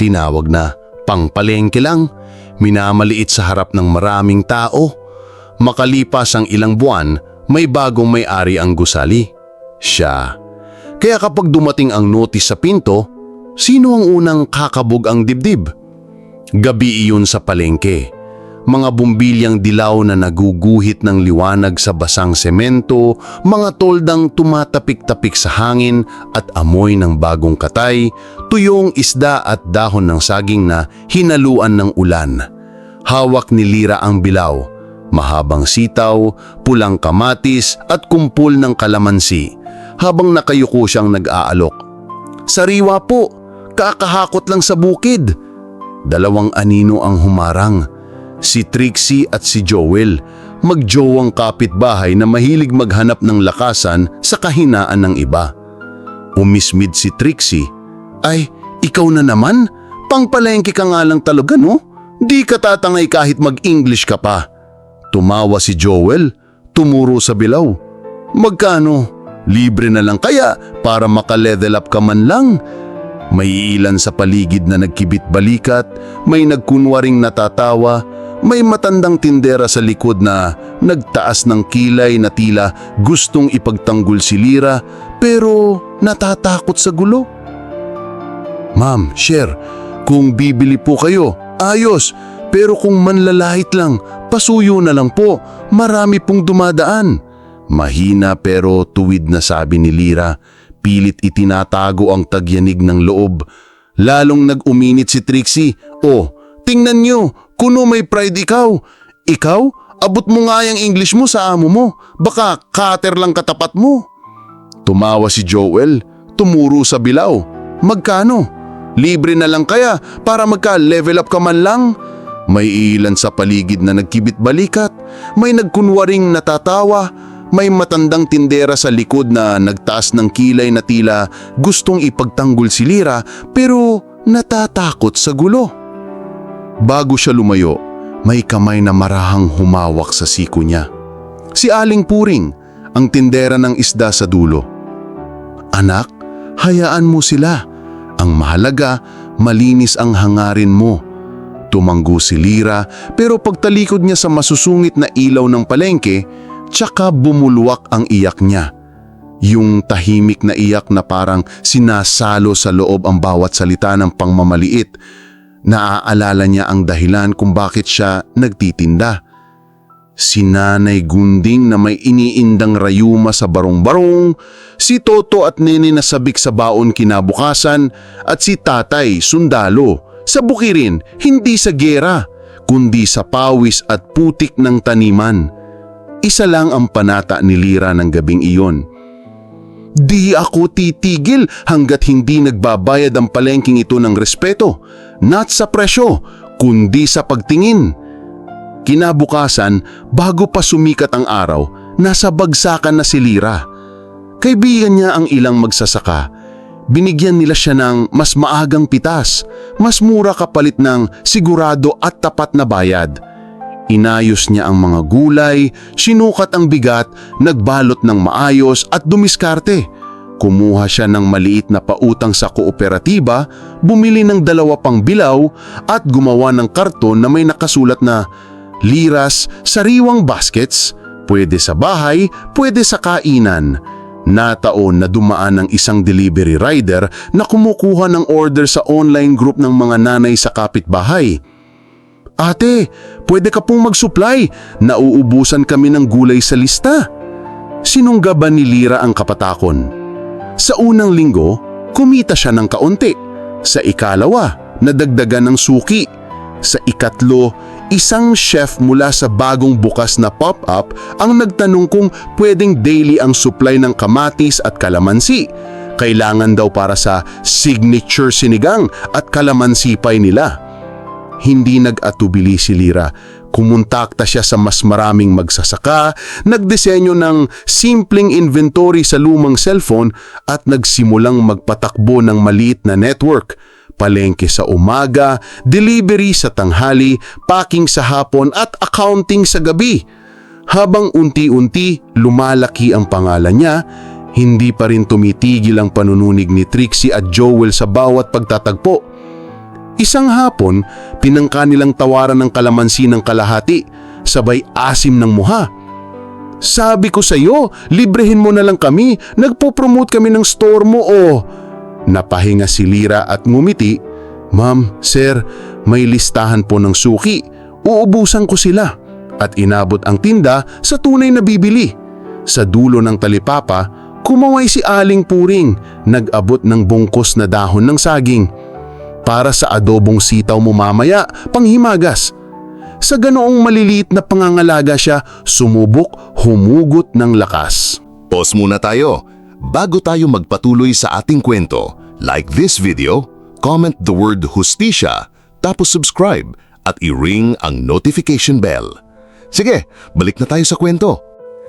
Tinawag na pangpalengke lang, minamaliit sa harap ng maraming tao. Makalipas ang ilang buwan, may bagong may-ari ang gusali. Siya. Kaya kapag dumating ang notice sa pinto, sino ang unang kakabog ang dibdib? Gabi iyon sa palengke. Mga bumbilyang dilaw na naguguhit ng liwanag sa basang semento, mga toldang tumatapik-tapik sa hangin at amoy ng bagong katay, tuyong isda at dahon ng saging na hinaluan ng ulan. Hawak ni Lira ang bilaw, mahabang sitaw, pulang kamatis at kumpul ng kalamansi habang nakayuko siyang nag-aalok. Sariwa po, kakahakot lang sa bukid. Dalawang anino ang humarang. Si Trixie at si Joel, magjowang kapitbahay na mahilig maghanap ng lakasan sa kahinaan ng iba. Umismid si Trixie, Ay, ikaw na naman? Pangpalengke ka nga lang talaga no? Di ka tatangay kahit mag-English ka pa. Tumawa si Joel, tumuro sa bilaw. Magkano? Libre na lang kaya para maka-level up ka man lang. May ilan sa paligid na nagkibit balikat, may nagkunwaring natatawa, may matandang tindera sa likod na nagtaas ng kilay na tila gustong ipagtanggol si Lira pero natatakot sa gulo. Ma'am, share, kung bibili po kayo, ayos. Pero kung manlalahit lang, pasuyo na lang po. Marami pong dumadaan. Mahina pero tuwid na sabi ni Lira, pilit itinatago ang tagyanig ng loob. Lalong nag-uminit si Trixie. Oh, tingnan nyo, kuno may pride ikaw. Ikaw, abot mo nga yung English mo sa amo mo. Baka cutter lang katapat mo. Tumawa si Joel, tumuro sa bilaw. Magkano? Libre na lang kaya para magka-level up ka man lang? May ilan sa paligid na nagkibit balikat, may nagkunwaring natatawa, may matandang tindera sa likod na nagtaas ng kilay na tila gustong ipagtanggol si Lira pero natatakot sa gulo. Bago siya lumayo, may kamay na marahang humawak sa siko niya. Si Aling Puring, ang tindera ng isda sa dulo. Anak, hayaan mo sila. Ang mahalaga, malinis ang hangarin mo. Tumanggo si Lira pero pagtalikod niya sa masusungit na ilaw ng palengke, tsaka bumulwak ang iyak niya. Yung tahimik na iyak na parang sinasalo sa loob ang bawat salita ng pangmamaliit. Naaalala niya ang dahilan kung bakit siya nagtitinda. Si Nanay Gunding na may iniindang rayuma sa barong-barong, si Toto at Nene na sabik sa baon kinabukasan, at si Tatay Sundalo sa bukirin, hindi sa gera, kundi sa pawis at putik ng taniman. Isa lang ang panata ni Lira ng gabing iyon. Di ako titigil hanggat hindi nagbabayad ang palengking ito ng respeto, not sa presyo, kundi sa pagtingin. Kinabukasan, bago pa sumikat ang araw, nasa bagsakan na si Lira. Kaibigan niya ang ilang magsasaka. Binigyan nila siya ng mas maagang pitas, mas mura kapalit ng sigurado at tapat na bayad. Inayos niya ang mga gulay, sinukat ang bigat, nagbalot ng maayos at dumiskarte. Kumuha siya ng maliit na pautang sa kooperatiba, bumili ng dalawa pang bilaw at gumawa ng karton na may nakasulat na liras, sariwang baskets, pwede sa bahay, pwede sa kainan. Nataon na dumaan ng isang delivery rider na kumukuha ng order sa online group ng mga nanay sa kapitbahay. Ate, pwede ka pong mag-supply. Nauubusan kami ng gulay sa lista. Sinungga ba ni Lira ang kapatakon? Sa unang linggo, kumita siya ng kaunti. Sa ikalawa, nadagdagan ng suki. Sa ikatlo, isang chef mula sa bagong bukas na pop-up ang nagtanong kung pwedeng daily ang supply ng kamatis at kalamansi. Kailangan daw para sa signature sinigang at kalamansi pie nila. Hindi nag-atubili si Lira. Kumontakta siya sa mas maraming magsasaka, nagdisenyo ng simpleng inventory sa lumang cellphone at nagsimulang magpatakbo ng maliit na network. Palengke sa umaga, delivery sa tanghali, packing sa hapon at accounting sa gabi. Habang unti-unti lumalaki ang pangalan niya, hindi pa rin tumitigil ang panununig ni Trixie at Joel sa bawat pagtatagpo. Isang hapon, pinangka nilang tawaran ng kalamansi ng kalahati, sabay asim ng muha. Sabi ko sa'yo, librehin mo na lang kami, nagpo-promote kami ng store mo o... Napahinga si Lira at ngumiti, Ma'am, sir, may listahan po ng suki. Uubusan ko sila. At inabot ang tinda sa tunay na bibili. Sa dulo ng talipapa, kumaway si Aling Puring, nag-abot ng bungkos na dahon ng saging. Para sa adobong sitaw mo mamaya, panghimagas. Sa ganoong maliliit na pangangalaga siya, sumubok, humugot ng lakas. Pause muna tayo. Bago tayo magpatuloy sa ating kwento, like this video, comment the word hustisya, tapos subscribe at i-ring ang notification bell. Sige, balik na tayo sa kwento.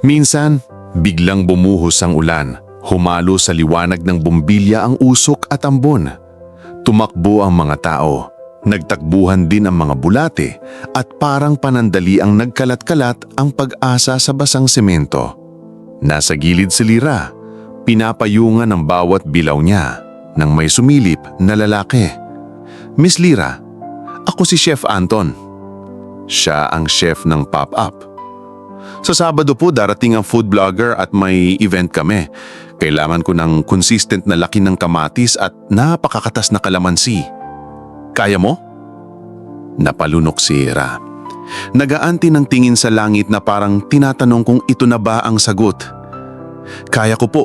Minsan, biglang bumuhos ang ulan. Humalo sa liwanag ng bumbilya ang usok at ambon. Tumakbo ang mga tao. Nagtakbuhan din ang mga bulate at parang panandali ang nagkalat-kalat ang pag-asa sa basang semento. Nasa gilid si Lira, pinapayungan ang bawat bilaw niya nang may sumilip na lalaki. Miss Lira, ako si Chef Anton. Siya ang chef ng pop-up. Sa Sabado po darating ang food blogger at may event kami. Kailangan ko ng consistent na laki ng kamatis at napakakatas na kalamansi. Kaya mo? Napalunok si Ira. Nagaanti ng tingin sa langit na parang tinatanong kung ito na ba ang sagot. Kaya ko po.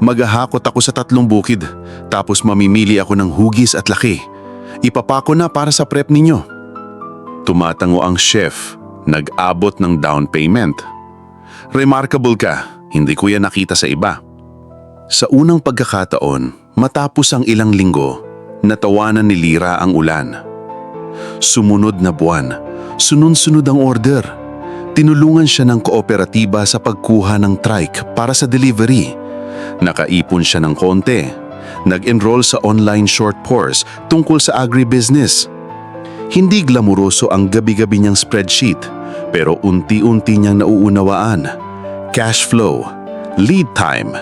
Maghahakot ako sa tatlong bukid tapos mamimili ako ng hugis at laki. Ipapako na para sa prep ninyo. Tumatango ang chef, nag-abot ng down payment. Remarkable ka, hindi ko yan nakita sa iba. Sa unang pagkakataon, matapos ang ilang linggo, natawanan ni Lira ang ulan. Sumunod na buwan, sunod-sunod ang order. Tinulungan siya ng kooperatiba sa pagkuha ng trike para sa delivery. Nakaipon siya ng konti. Nag-enroll sa online short course tungkol sa agribusiness. Hindi glamuroso ang gabi-gabi niyang spreadsheet, pero unti-unti niyang nauunawaan. Cash flow, lead time,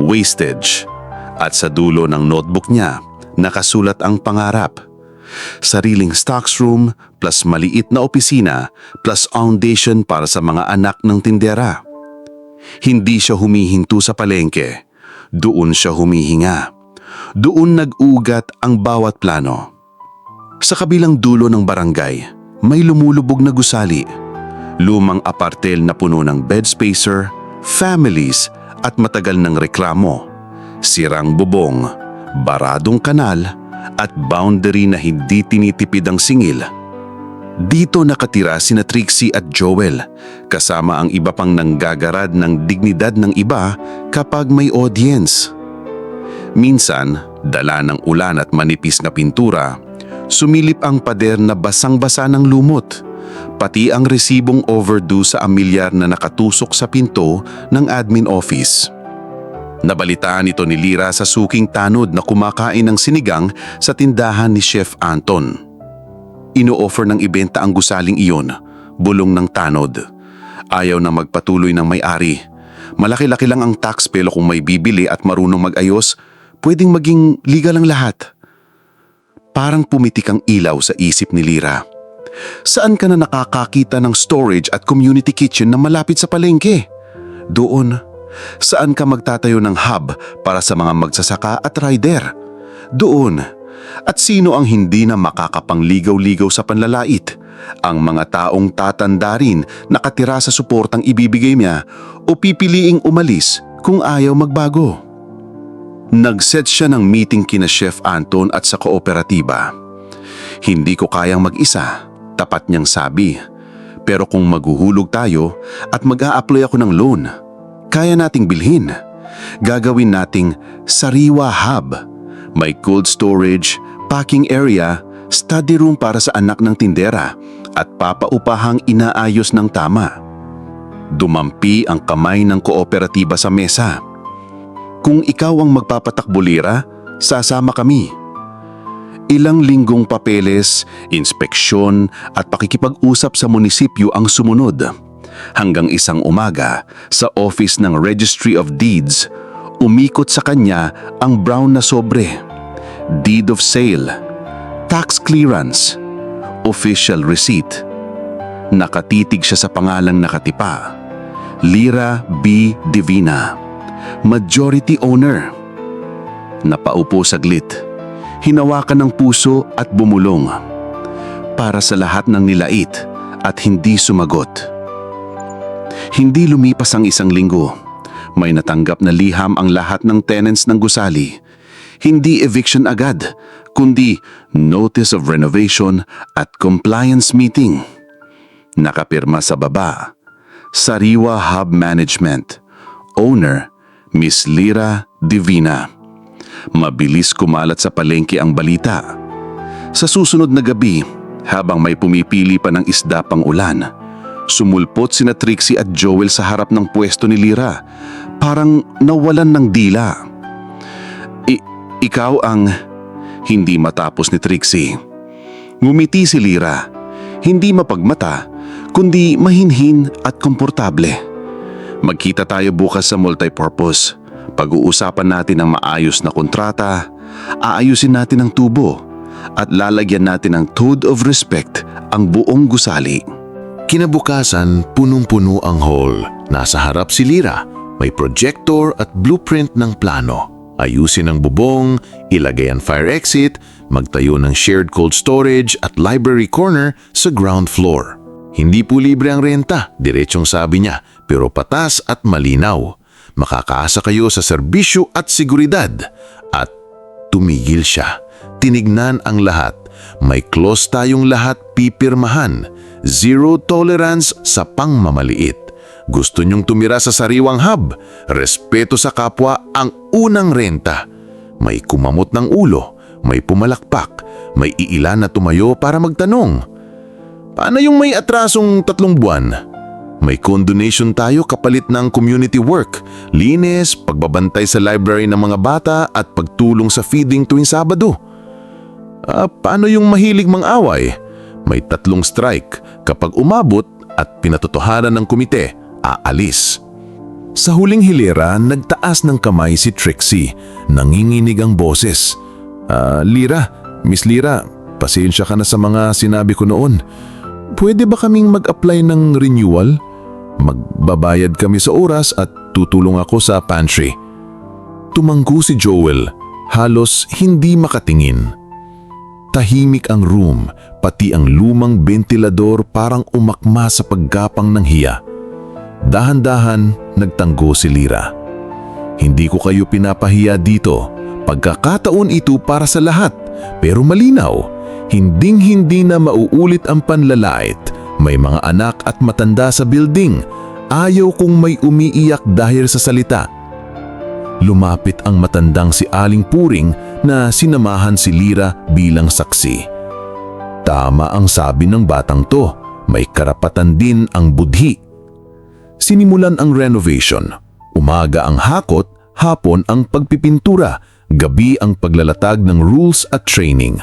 wastage, at sa dulo ng notebook niya, nakasulat ang pangarap. Sariling stocks room plus maliit na opisina plus foundation para sa mga anak ng tindera. Hindi siya humihinto sa palengke. Doon siya humihinga. Doon nag-ugat ang bawat plano. Sa kabilang dulo ng barangay, may lumulubog na gusali. Lumang apartel na puno ng bed spacer, families at matagal ng reklamo. Sirang bubong, baradong kanal at boundary na hindi tinitipid ang singil. Dito nakatira sina Trixie at Joel, kasama ang iba pang nanggagarad ng dignidad ng iba kapag may audience. Minsan, dala ng ulan at manipis na pintura, sumilip ang pader na basang-basa ng lumot, pati ang resibong overdue sa amilyar na nakatusok sa pinto ng admin office. Nabalitaan ito ni Lira sa suking tanod na kumakain ng sinigang sa tindahan ni Chef Anton. Ino-offer ng ibenta ang gusaling iyon, bulong ng tanod. Ayaw na magpatuloy ng may-ari. Malaki-laki lang ang tax pero kung may bibili at marunong mag-ayos, pwedeng maging legal ang lahat. Parang pumitik ang ilaw sa isip ni Lira. Saan ka na nakakakita ng storage at community kitchen na malapit sa palengke? Doon. Saan ka magtatayo ng hub para sa mga magsasaka at rider? Doon. At sino ang hindi na makakapangligaw-ligaw sa panlalait? Ang mga taong tatanda rin nakatira sa suportang ibibigay niya o pipiliing umalis kung ayaw magbago. Nag-set siya ng meeting kina Chef Anton at sa kooperatiba. Hindi ko kayang mag-isa, tapat niyang sabi. Pero kung maghuhulog tayo at mag a ako ng loan, kaya nating bilhin. Gagawin nating Sariwa Hub. May cold storage, packing area, study room para sa anak ng tindera at papaupahang inaayos ng tama. Dumampi ang kamay ng kooperatiba sa mesa. Kung ikaw ang magpapatakbo lira, sasama kami. Ilang linggong papeles, inspeksyon at pakikipag-usap sa munisipyo ang sumunod. Hanggang isang umaga, sa office ng Registry of Deeds, umikot sa kanya ang brown na sobre. Deed of sale. tax clearance, official receipt. Nakatitig siya sa pangalang nakatipa. Lira B. Divina, majority owner. Napaupo saglit, hinawakan ng puso at bumulong. Para sa lahat ng nilait at hindi sumagot. Hindi lumipas ang isang linggo. May natanggap na liham ang lahat ng tenants ng gusali. Hindi eviction agad, kundi notice of renovation at compliance meeting. Nakapirma sa baba. Sariwa Hub Management. Owner, Miss Lira Divina. Mabilis kumalat sa palengke ang balita. Sa susunod na gabi, habang may pumipili pa ng isda pang ulan, sumulpot sina Trixie at Joel sa harap ng pwesto ni Lira. Parang nawalan ng dila. I- ikaw ang hindi matapos ni Trixie. Ngumiti si Lira. Hindi mapagmata, kundi mahinhin at komportable. Magkita tayo bukas sa multipurpose. Pag-uusapan natin ang maayos na kontrata, aayusin natin ang tubo, at lalagyan natin ng toad of respect ang buong gusali. Kinabukasan, punong-puno ang hall. Nasa harap si Lira. May projector at blueprint ng plano. Ayusin ang bubong, ilagay ang fire exit, magtayo ng shared cold storage at library corner sa ground floor. Hindi po libre ang renta, diretsong sabi niya, pero patas at malinaw. Makakaasa kayo sa serbisyo at seguridad. At tumigil siya. Tinignan ang lahat. May clause tayong lahat pipirmahan. Zero tolerance sa pangmamaliit. Gusto niyong tumira sa sariwang hub. Respeto sa kapwa ang unang renta. May kumamot ng ulo. May pumalakpak. May iilan na tumayo para magtanong. Paano yung may atrasong tatlong buwan? May condonation tayo kapalit ng community work, linis, pagbabantay sa library ng mga bata at pagtulong sa feeding tuwing Sabado. Ah, paano yung mahilig mang away? May tatlong strike kapag umabot at pinatotohanan ng komite, aalis. Sa huling hilera, nagtaas ng kamay si Trixie. Nanginginig ang boses. Ah, Lira, Miss Lira, pasensya ka na sa mga sinabi ko noon. Pwede ba kaming mag-apply ng renewal? Magbabayad kami sa oras at tutulong ako sa pantry. Tumanggo si Joel, halos hindi makatingin. Tahimik ang room, pati ang lumang ventilador parang umakma sa paggapang ng hiya. Dahan-dahan, nagtanggo si Lira. Hindi ko kayo pinapahiya dito. Pagkakataon ito para sa lahat. Pero malinaw, hinding-hindi na mauulit ang panlalait. May mga anak at matanda sa building. Ayaw kong may umiiyak dahil sa salita. Lumapit ang matandang si Aling Puring na sinamahan si Lira bilang saksi. Tama ang sabi ng batang to, may karapatan din ang budhi. Sinimulan ang renovation. Umaga ang hakot, hapon ang pagpipintura, gabi ang paglalatag ng rules at training.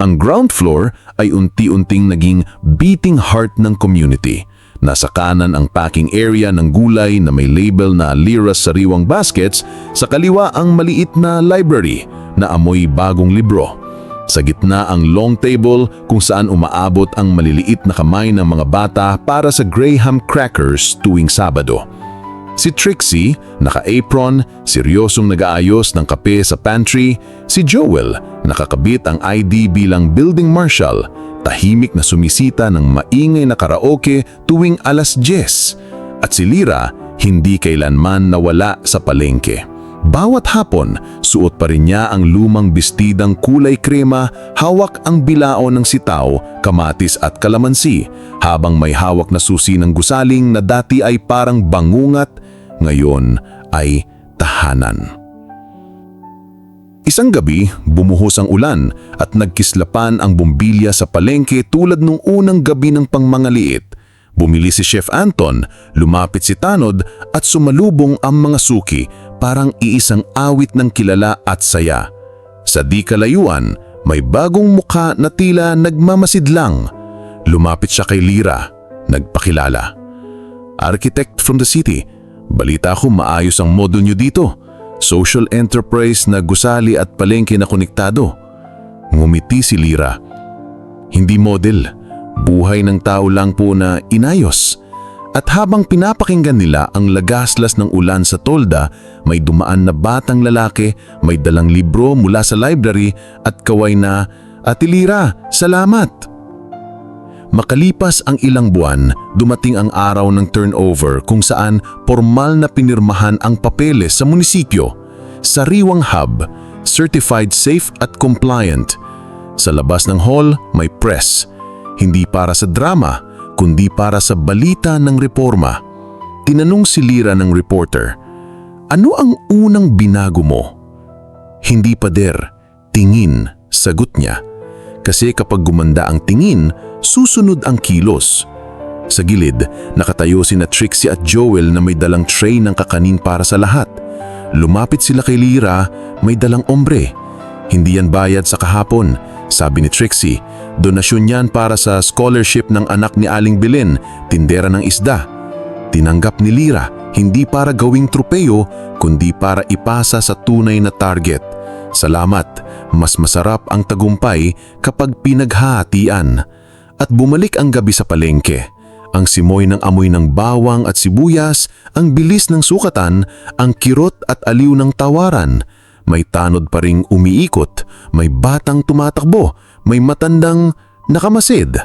Ang ground floor ay unti-unting naging beating heart ng community. Nasa kanan ang packing area ng gulay na may label na Lira Sariwang Baskets, sa kaliwa ang maliit na library na amoy bagong libro. Sa gitna ang long table kung saan umaabot ang maliliit na kamay ng mga bata para sa Graham crackers tuwing Sabado. Si Trixie, naka-apron, seryosong nag-aayos ng kape sa pantry. Si Joel, nakakabit ang ID bilang building marshal, tahimik na sumisita ng maingay na karaoke tuwing alas 10. At si Lira, hindi kailanman nawala sa palengke. Bawat hapon, suot pa rin niya ang lumang bestidang kulay krema, hawak ang bilao ng sitaw, kamatis at kalamansi, habang may hawak na susi ng gusaling na dati ay parang bangungat, ngayon ay tahanan. Isang gabi, bumuhos ang ulan at nagkislapan ang bumbilya sa palengke tulad nung unang gabi ng pangmangaliit. Bumili si Chef Anton, lumapit si Tanod at sumalubong ang mga suki parang iisang awit ng kilala at saya. Sa di kalayuan, may bagong mukha na tila nagmamasidlang. Lumapit siya kay Lira, nagpakilala. Architect from the city, balita ko maayos ang model niyo dito. Social enterprise na gusali at palengke na konektado. Ngumiti si Lira. Hindi model, buhay ng tao lang po na inayos. At habang pinapakinggan nila ang lagaslas ng ulan sa tolda, may dumaan na batang lalaki, may dalang libro mula sa library at kaway na, Ate Lira, salamat! Makalipas ang ilang buwan, dumating ang araw ng turnover kung saan formal na pinirmahan ang papeles sa munisipyo. Sariwang hub, certified safe at compliant. Sa labas ng hall, may press. Hindi para sa drama, kundi para sa balita ng reforma. Tinanong si Lira ng reporter, Ano ang unang binago mo? Hindi pader, tingin, sagot niya. Kasi kapag gumanda ang tingin, susunod ang kilos. Sa gilid, nakatayo si na Trixie at Joel na may dalang tray ng kakanin para sa lahat. Lumapit sila kay Lira, may dalang ombre. Hindi yan bayad sa kahapon, sabi ni Trixie. Donasyon yan para sa scholarship ng anak ni Aling Belen, tindera ng isda. Tinanggap ni Lira, hindi para gawing trupeyo, kundi para ipasa sa tunay na target. Salamat, mas masarap ang tagumpay kapag pinaghahatian. At bumalik ang gabi sa palengke. Ang simoy ng amoy ng bawang at sibuyas, ang bilis ng sukatan, ang kirot at aliw ng tawaran. May tanod pa ring umiikot, may batang tumatakbo, may matandang nakamasid.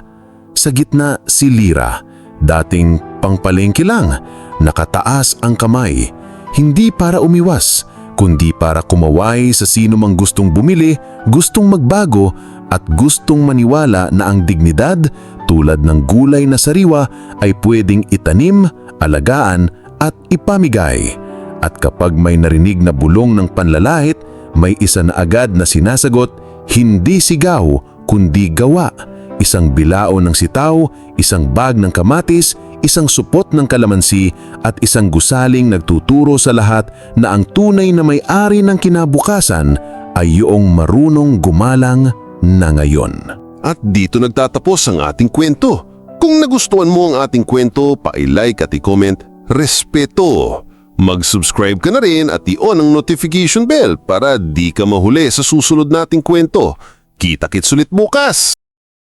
Sa gitna si Lira, dating pangpalengke lang, nakataas ang kamay. Hindi para umiwas, kundi para kumaway sa sino mang gustong bumili, gustong magbago at gustong maniwala na ang dignidad tulad ng gulay na sariwa ay pwedeng itanim, alagaan at ipamigay. At kapag may narinig na bulong ng panlalait, may isa na agad na sinasagot, hindi sigaw kundi gawa. Isang bilao ng sitaw, isang bag ng kamatis, isang supot ng kalamansi at isang gusaling nagtuturo sa lahat na ang tunay na may-ari ng kinabukasan ay yung marunong gumalang na ngayon. At dito nagtatapos ang ating kwento. Kung nagustuhan mo ang ating kwento, pa-like at i-comment, respeto. Mag-subscribe ka na rin at i-on ang notification bell para di ka mahuli sa susunod nating kwento. Kita-kits ulit bukas!